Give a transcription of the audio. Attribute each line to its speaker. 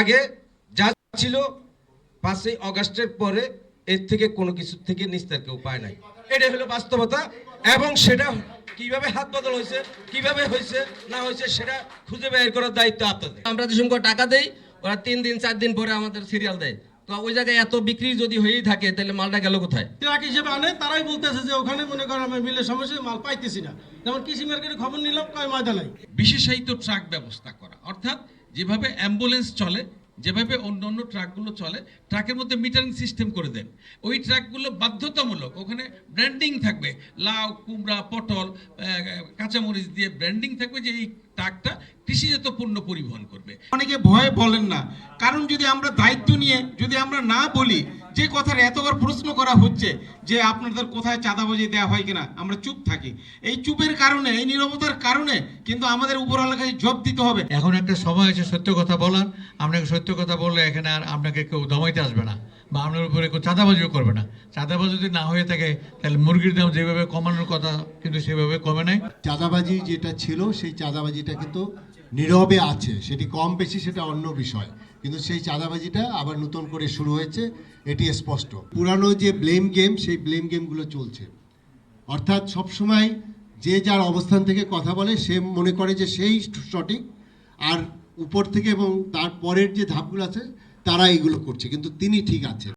Speaker 1: আগে যা ছিল পাঁচই অগাস্টের পরে এর থেকে কোনো কিছু থেকে নিস্তার কেউ পায় নাই। এটা হলো বাস্তবতা এবং সেটা কীভাবে হাত বদল হয়েছে কীভাবে হয়েছে না হয়েছে সেটা খুঁজে বের করার দায়িত্ব আপনাদের।
Speaker 2: আমরা যে সময় টাকা দেই ওরা তিন দিন চার দিন পরে আমাদের সিরিয়াল দেয়। তো ওই জায়গায় এত বিক্রি যদি হয়েই থাকে তাহলে মালটা গেল কোথায়?
Speaker 3: ট্রাক হিসেবে আনে তারাই বলতেছে যে ওখানে মনে করেন আমি মিলের সমস্যা মাল পাইতেছি না। যেমন কৃষি মার্কেটে খবর নিলাম কয় ময়দা নাই।
Speaker 4: বিশেষায়িত ট্রাক ব্যবস্থা করা। অর্থাৎ যেভাবে অ্যাম্বুলেন্স চলে, যেভাবে অন্য অন্য ট্রাকগুলো চলে ট্রাকের মধ্যে মিটারিং সিস্টেম করে দেন। ওই ট্রাকগুলো বাধ্যতামূলক, ওখানে ব্র্যান্ডিং থাকবে। লাউ, কুমড়া, পটল কাঁচামরিচ দিয়ে ব্র্যান্ডিং থাকবে যে এই ট্রাকটা কৃষিজাত পণ্য পরিবহন করবে।
Speaker 5: অনেকে ভয় বলেন না। কারণ যদি আমরা দায়িত্ব নিয়ে যদি আমরা না বলি যে কথার এতবার প্রশ্ন করা হচ্ছে যে আপনাদের কোথায় চাঁদাবাজি দেওয়া হয় কিনা আমরা চুপ থাকি। এই চুপের কারণে এই নীরবতার কারণে কিন্তু আমাদের উপরওয়ালার কাছে জব দিতে হবে।
Speaker 6: এখন একটা সময় আছে সত্য কথা বলার। আপনাকে সত্য কথা বললে এখানে আর আপনাকে কেউ দমাইতে আসবে না বা আপনার উপরে কেউ চাঁদাবাজিও করবে না। চাঁদাবাজি যদি না হয়ে থাকে তাহলে মুরগির দাম যেভাবে কমানোর কথা কিন্তু সেভাবে কমে নাই।
Speaker 7: চাঁদাবাজি যেটা ছিল সেই চাঁদাবাজিটা কিন্তু নীরবে আছে। সেটি কম বেশি সেটা অন্য বিষয়। কিন্তু সেই চাঁদাবাজিটা আবার নতুন করে শুরু হয়েছে, এটি স্পষ্ট। পুরানো যে ব্লেম গেম সেই ব্লেম গেমগুলো চলছে। অর্থাৎ সবসময় যে যার অবস্থান থেকে কথা বলে, সে মনে করে যে সেই সঠিক। আর উপর থেকে এবং তার পরের যে ধাপগুলো আছে, তারা এগুলো করছে। কিন্তু তিনি ঠিক আছেন।